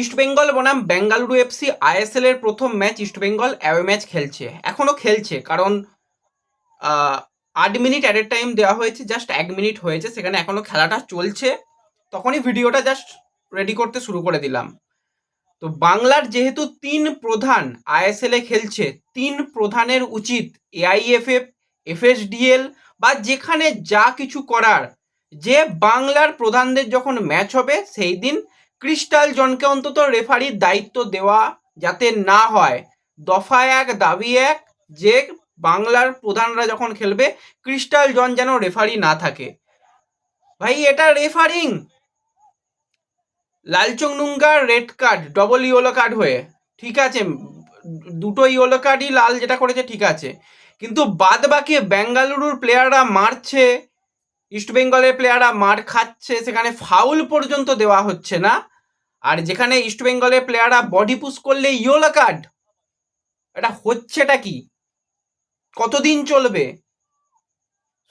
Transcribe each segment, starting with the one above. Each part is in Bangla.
ইস্টবেঙ্গল বনাম বেঙ্গালুরু এফসি আইএসএল এর প্রথম ম্যাচ ইস্টবেঙ্গল অ্যাওয়ে ম্যাচ খেলছে। এখনও খেলছে, কারণ আট মিনিট অ্যাট এ টাইম দেওয়া হয়েছে জাস্ট এক মিনিট হয়েছে, সেখানে এখনও খেলাটা চলছে। তখনই ভিডিওটা জাস্ট রেডি করতে শুরু করে দিলাম। তো বাংলার যেহেতু তিন প্রধান আইএসএল এ খেলছে, তিন প্রধানের উচিত এআইএফএফ এফএসডিএল বা যেখানে যা কিছু করার, যে বাংলার প্রধানদের যখন ম্যাচ হবে, সেই দিন ক্রিস্টাল জনকে অন্তত রেফারির দায়িত্ব দেওয়া যাতে না হয়। দফা এক, দাবি এক যে বাংলার প্রধানরা যখন খেলবে, ক্রিস্টাল জন যেন রেফারি না থাকে। ভাই, এটা রেফারিং! লালচং নুঙ্গার red card, double yellow card হয়ে। ঠিক আছে, দুটো ইয়েলো কার্ডই লাল যেটা করেছে, ঠিক আছে। কিন্তু বাদ বাকি বেঙ্গালুরুর প্লেয়াররা মারছে। ইস্ট বেঙ্গলের প্লেয়াররা মার খাচ্ছে, সেখানে ফাউল পর্যন্ত দেওয়া হচ্ছে না। আর যেখানে ইস্ট বেঙ্গলের প্লেয়াররা বডি পুশ করলে ইয়েলো কার্ড এটা হচ্ছেটা কি? কতদিন চলবে?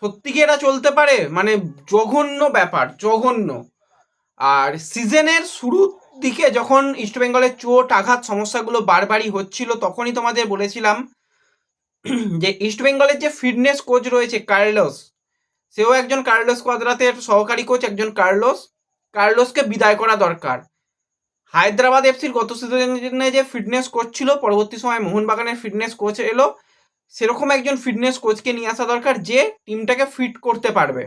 সত্যি কি এটা চলতে পারে? মানে জঘন্য ব্যাপার, জঘন্য। আর সিজনের শুরুর দিকে যখন ইস্টবেঙ্গলের চোট, আঘাত, সমস্যাগুলো বারবারই হচ্ছিল, তখনই তোমাদের বলেছিলাম যে ইস্টবেঙ্গলের যে ফিটনেস কোচ রয়েছে কার্লোস সেও একজন কার্লোস কোয়াদ্রাতের সহকারী কোচ একজন কার্লোস। কার্লোসকে বিদায় করা দরকার। হায়দ্রাবাদ এফসির গত সিজনে যে ফিটনেস কোচ ছিল, পরবর্তী সময় মোহনবাগানের ফিটনেস কোচ এলো, সেরকম একজন ফিটনেস কোচকে নিয়ে আসা দরকার যে টিমটাকে ফিট করতে পারবে।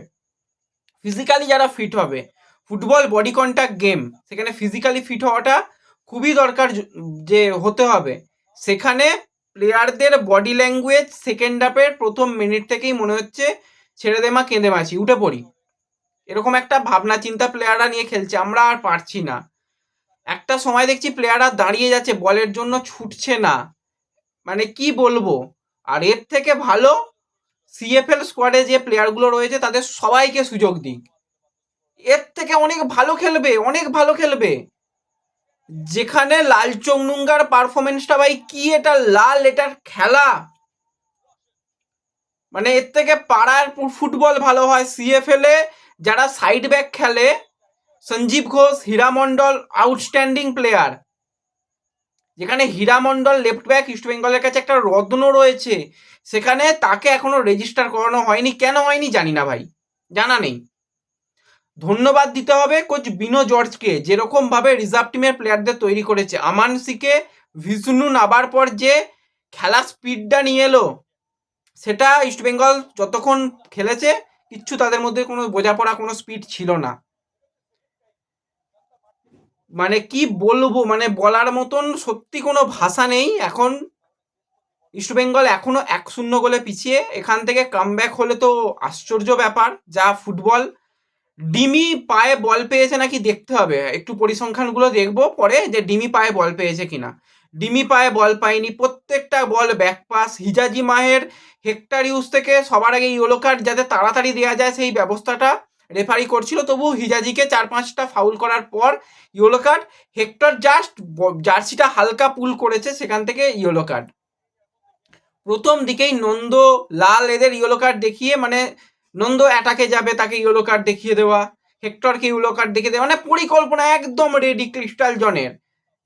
ফিজিক্যালি যারা ফিট হবে ফুটবল বডি কন্ট্যাক্ট গেম সেখানে ফিজিক্যালি ফিট হওয়াটা খুবই দরকার যে হতে হবে। সেখানে প্লেয়ারদের বডি ল্যাঙ্গুয়েজ সেকেন্ড হাফের প্রথম মিনিট থেকেই মনে হচ্ছে ছেড়ে দে মা, কেঁদে মাছি উঠে পড়ি। এরকম একটা ভাবনা চিন্তা প্লেয়াররা নিয়ে খেলছে, আমরা আর পারছি না। একটা সময় দেখছি প্লেয়াররা দাঁড়িয়ে যাচ্ছে, বলের জন্য ছুটছে না। মানে কি বলব? আর এর থেকে ভালো সিএফএল স্কোয়াডে যে প্লেয়ারগুলো রয়েছে, তাদের সবাইকে সুযোগ দিক। এর থেকে অনেক ভালো খেলবে, অনেক ভালো খেলবে। যেখানে লাল চংনুঙ্গার পারফরমেন্সটা ভাই, কি এটা লাল, এটার খেলা? মানে এর থেকে পাড়ার ফুটবল ভালো হয় সিএফএল এ, যারা সাইড ব্যাক খেলে, সঞ্জীব ঘোষ, হীরা মণ্ডল আউটস্ট্যান্ডিং প্লেয়ার যেখানে Hira Mondal left back east বেঙ্গলের কাছে একটা রত্ন রয়েছে, সেখানে তাকে এখনও রেজিস্টার করানো হয়নি। কেন হয়নি জানি না ভাই, জানা নেই। ধন্যবাদ দিতে হবে কোচ বিনো জর্জকে, যেরকম ভাবে রিজার্ভ টিমের প্লেয়ারদের তৈরি করেছে। আমানসিকে ভিষ্ণু নাবার পর যে খেলা স্পিডটা নিয়ে এলো সেটা ইস্টবেঙ্গল যতক্ষণ খেলেছে, কিচ্ছু তাদের মধ্যে কোনো বোঝাপড়া, কোনো স্পিড ছিল না। মানে কি বলব মানে বলার মতন সত্যি কোনো ভাষা নেই। এখন ইস্টবেঙ্গল এখনও এক শূন্য গোলে পিছিয়ে। এখান থেকে কামব্যাক হলে তো আশ্চর্য ব্যাপার। যা ফুটবল ডিমি পায়ে বল পেয়েছে নাকি দেখতে হবে। একটু পরিসংখ্যানগুলো দেখব পরে যে ডিমি পায়ে বল পেয়েছে কিনা। ডিমি পায়ে বল পায়নি। প্রত্যেকটা বল backpass Hijazi Maher Hector Yuste থেকে সবার আগে ইয়েলো কার্ড যাতে তাড়াতাড়ি দেওয়া যায় সেই ব্যবস্থাটা রেফারি করছিল। তবু হিজাজিকে চার পাঁচটা ফাউল করার পর ইয়েলো কার্ড হেক্টর জাস্ট জার্সিটা হালকা পুল করেছে সেখান থেকে ইয়েলো কার্ড প্রথম দিকেই নন্দ লাল এদের ইয়েলো কার্ড দেখিয়ে মানে নন্দ অ্যাটাকে যাবে তাকে ইয়েলো কার্ড দেখিয়ে দেওয়া। হেক্টরকে ইয়েলো কার্ড দেখিয়ে দেওয়া। মানে পরিকল্পনা একদম রেডি ক্রিস্টাল জনের।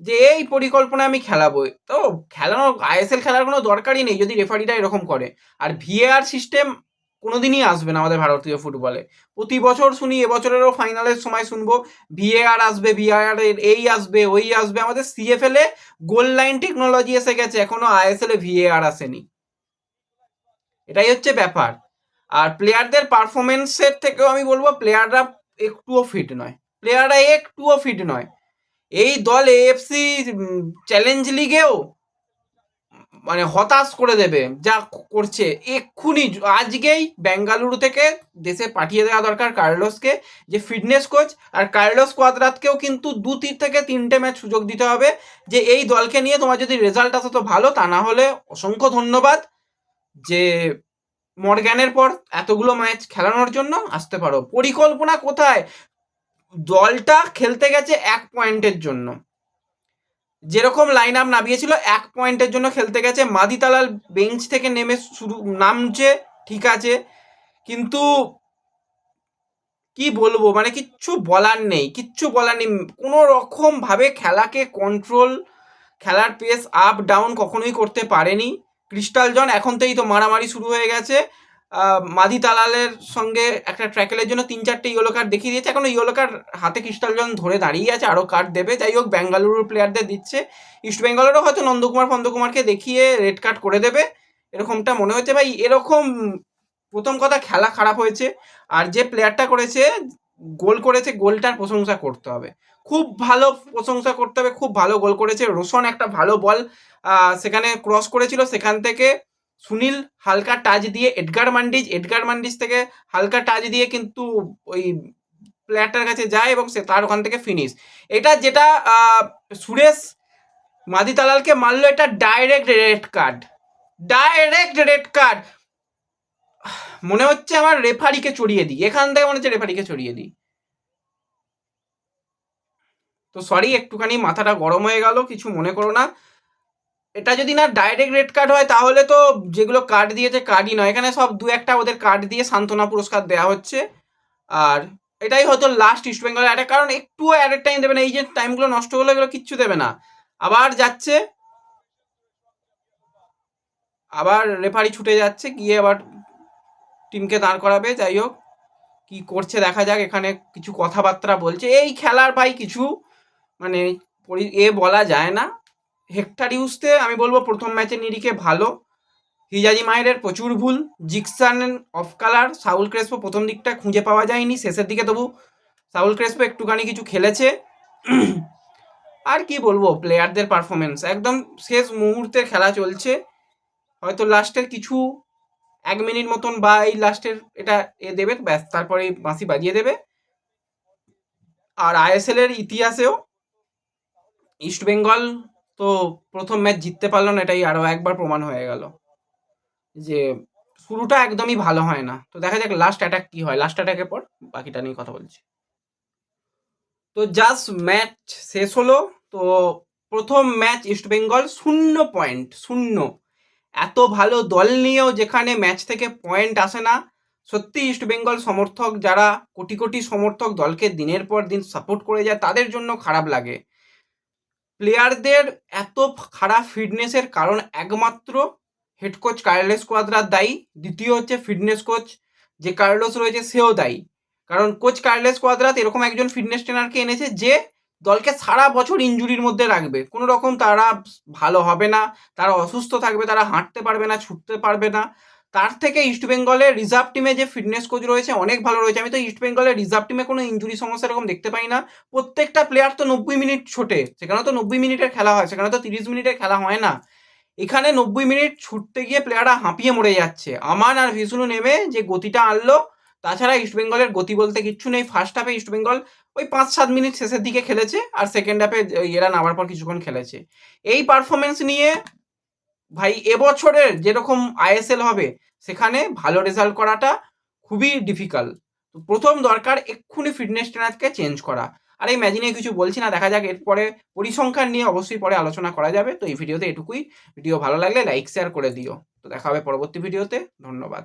যে এই পরিকল্পনা আমি খেলাবো তো খেলানো আইএসএল খেলার কোনো দরকারই নেই যদি রেফারিটা এরকম করে। আর ভিএআর সিস্টেম কোনোদিনই আসবে না আমাদের ভারতীয় ফুটবলে। প্রতি বছর শুনি, এবছরেরও ফাইনালের সময় শুনব, ভিএআর আসবে ভিআর এই আসবে, ওই আসবে। আমাদের সিএফএল এ গোল লাইন টেকনোলজি এসে গেছে, এখনও আইএসএল এ ভিএআর আসেনি। এটাই হচ্ছে ব্যাপার। আর প্লেয়ারদের পারফরমেন্সের থেকেও আমি বলব, প্লেয়াররা একটুও ফিট নয়। প্লেয়াররা একটুও ফিট নয়। এই দল এএফসি চ্যালেঞ্জ লিগেও মানে হতাশ করে দেবে, যা করছে। এক্ষুনি আজকেই বেঙ্গালুরু থেকে দেশে পাঠিয়ে দেওয়া দরকার কার্লোসকে, যে ফিটনেস কোচ আর কার্লোস কোয়াদ্রাতকেও কিন্তু দু তিন থেকে তিনটে ম্যাচ সুযোগ দিতে হবে, যে এই দলকে নিয়ে তোমার যদি রেজাল্ট আসে তো ভালো, তা না হলে অসংখ্য ধন্যবাদ। যে মর্গ্যানের পর এতগুলো ম্যাচ খেলানোর জন্য আসতে পারো। পরিকল্পনা কোথায়? দলটা খেলতে গেছে এক পয়েন্টের জন্য। যেরকম লাইন আপ নামিয়েছিল, এক পয়েন্টের জন্য খেলতে গেছে। মাদিতালাল বেঞ্চ থেকে নেমে শুরু, নামছে, ঠিক আছে। কিন্তু কি বলব মানে কিচ্ছু বলার নেই, কিচ্ছু বলার নেই। কোনো রকমভাবে খেলাকে কন্ট্রোল খেলার পেস আপ ডাউন কখনোই করতে পারেনি। ক্রিস্টাল জন এখন থেকেই তো মারামারি শুরু হয়ে গেছে। মাদি তালালের সঙ্গে একটা ট্র্যাকেলের জন্য তিন চারটে ইয়েলো কার্ড দেখিয়ে দিয়েছে। এখন ইয়েলো কার্ড হাতে ক্রিস্টাল জন ধরে দাঁড়িয়ে আছে আরও কার্ড দেবে। যাই হোক বেঙ্গালুরু প্লেয়ারদের দিচ্ছে। ইস্ট বেঙ্গলেরও হয়তো নন্দকুমার, ফন্দকুমারকে দেখিয়ে রেড কার্ড করে দেবে। এরকমটা মনে হচ্ছে ভাই, এরকম প্রথম কথা খেলা খারাপ হয়েছে। আর যে প্লেয়ারটা করেছে, গোল করেছে, গোলটার প্রশংসা করতে হবে। খুব ভালো প্রশংসা করতে হবে, খুব ভালো গোল করেছে। রোশন একটা ভালো বল সেখানে ক্রস করেছিল, সেখান থেকে সুনীল হালকা টাচ দিয়ে এডগার মান্ডিজ এডগার মান্ডিজ থেকে হালকা টাচ দিয়ে কিন্তু ওই প্লেয়ারটার কাছে যায় এবং সে তার ওখান থেকে ফিনিশ এটা যেটা সুরেশ মাদি তালালকে মারলো, এটা direct red card direct red card মনে হচ্ছে আমার রেফারিকে চড়িয়ে দিই। এখান থেকে মনে হচ্ছে রেফারিকে চড়িয়ে দিই। তো সরি একটুখানি মাথাটা গরম হয়ে গেল, কিছু মনে করো না। এটা যদি না ডাইরেক্ট রেড কার্ড হয়, তাহলে তো যেগুলো কার্ড দিয়েছে কার্ডই নয়। এখানে সব দু একটা ওদের কার্ড দিয়ে সান্ত্বনা পুরস্কার দেওয়া হচ্ছে। আর এটাই হয়তো লাস্ট ইস্ট বেঙ্গলের একটা কারণ একটুও অ্যাডের টাইম দেবে না। এই যে টাইমগুলো নষ্ট হলো, এগুলো কিচ্ছু দেবে না। আবার যাচ্ছে, আবার রেফারি ছুটে যাচ্ছে, গিয়ে আবার টিমকে দাঁড় করাবে। যাই হোক, কি করছে দেখা যাক, এখানে কিছু কথাবার্তা বলছে। এই খেলার ভাই কিছু মানে এ বলা যায় না। হেক্টার ইউসতে আমি বলব প্রথম ম্যাচের নিরিখে ভালো। হিজাজি মায়ের প্রচুর ভুল। Jeakson off colour Saul Crespo প্রথম দিকটা খুঁজে পাওয়া যায়নি, শেষের দিকে তবু সাউল ক্রেসপো একটুখানি কিছু খেলেছে। আর কি বলব প্লেয়ারদের পারফরমেন্স একদম শেষ মুহূর্তের খেলা চলছে। হয়তো লাস্টের কিছু এক মিনিট মতন বা এই লাস্টের এটা এ দেবে, ব্যাস, তারপরে বাঁশি বাজিয়ে দেবে। আর আইএসএল এর ইতিহাসেও ইস্ট বেঙ্গল তো প্রথম ম্যাচ জিততে পারল না, এটাই আরও একবার প্রমাণ হয়ে গেল। যে শুরুটা একদমই ভালো হয় না। তো দেখা যাক লাস্ট অ্যাটাক কি হয়। লাস্ট অ্যাটাকের পর বাকিটা নিয়ে কথা বলছি। তো জাস্ট ম্যাচ শেষ হলো। তো প্রথম ম্যাচ ইস্ট বেঙ্গল শূন্য পয়েন্ট শূন্য। এত ভালো দল নিয়েও যেখানে ম্যাচ থেকে পয়েন্ট আসে না, সত্যি ইস্ট বেঙ্গল সমর্থক যারা কোটি কোটি সমর্থক দলকে দিনের পর দিন সাপোর্ট করে যায়, তাদের জন্য খারাপ লাগে। প্লেয়ারদের এত খারাপ ফিটনেসের কারণ একমাত্র হেড কোচ কার্লেস কোয়াদ্রার দায়ী, দ্বিতীয় হচ্ছে ফিটনেস কোচ যে কার্লোস রয়েছে, সেও দায়ী। কারণ কোচ কার্লেস কোয়াদ্রাত এরকম একজন ফিটনেস ট্রেনারকে এনেছে যে দলকে সারা বছর ইঞ্জুরির মধ্যে রাখবে। কোনো রকম তারা ভালো হবে না, তারা অসুস্থ থাকবে, তারা হাঁটতে পারবে না, ছুটতে পারবে না। তার থেকে ইস্ট বেঙ্গলের রিজার্ভ টিমে যে ফিটনেস কোচ রয়েছে, অনেক ভালো রয়েছে। আমি তো ইস্ট বেঙ্গলের রিজার্ভ টিমে কোনো ইঞ্জুরি সমস্যা এরকম দেখতে পাই না। প্রত্যেকটা প্লেয়ার তো নব্বই মিনিট ছোটে। সেখানে তো নব্বই মিনিটের খেলা হয়, সেখানে তো তিরিশ মিনিটের খেলা হয় না। এখানে নব্বই মিনিট ছুটতে গিয়ে প্লেয়াররা হাঁপিয়ে মরে যাচ্ছে। আমান আর ভিসুলু নেমে যে গতিটা আনলো, তাছাড়া ইস্ট বেঙ্গলের গতি বলতে কিচ্ছু নেই। ফার্স্ট হাফে ইস্ট বেঙ্গল ওই পাঁচ সাত মিনিট শেষের দিকে খেলেছে, আর সেকেন্ড হাফে এরা নামার পর কিছুক্ষণ খেলেছে। এই পারফরমেন্স নিয়ে ভাই, এবছরের যেরকম আইএসএল হবে, সেখানে ভালো রেজাল্ট করাটা খুবই ডিফিকাল্ট তো প্রথম দরকার এক্ষুনি ফিটনেস ট্রেনারকে চেঞ্জ করা। আর এই ম্যাচ নিয়ে কিছু বলছি না, দেখা যাক এরপরে পরিসংখ্যান নিয়ে অবশ্যই পরে আলোচনা করা যাবে। তো এই ভিডিওতে এটুকুই। ভিডিও ভালো লাগলে লাইক শেয়ার করে দিও। তো দেখা হবে পরবর্তী ভিডিওতে। ধন্যবাদ।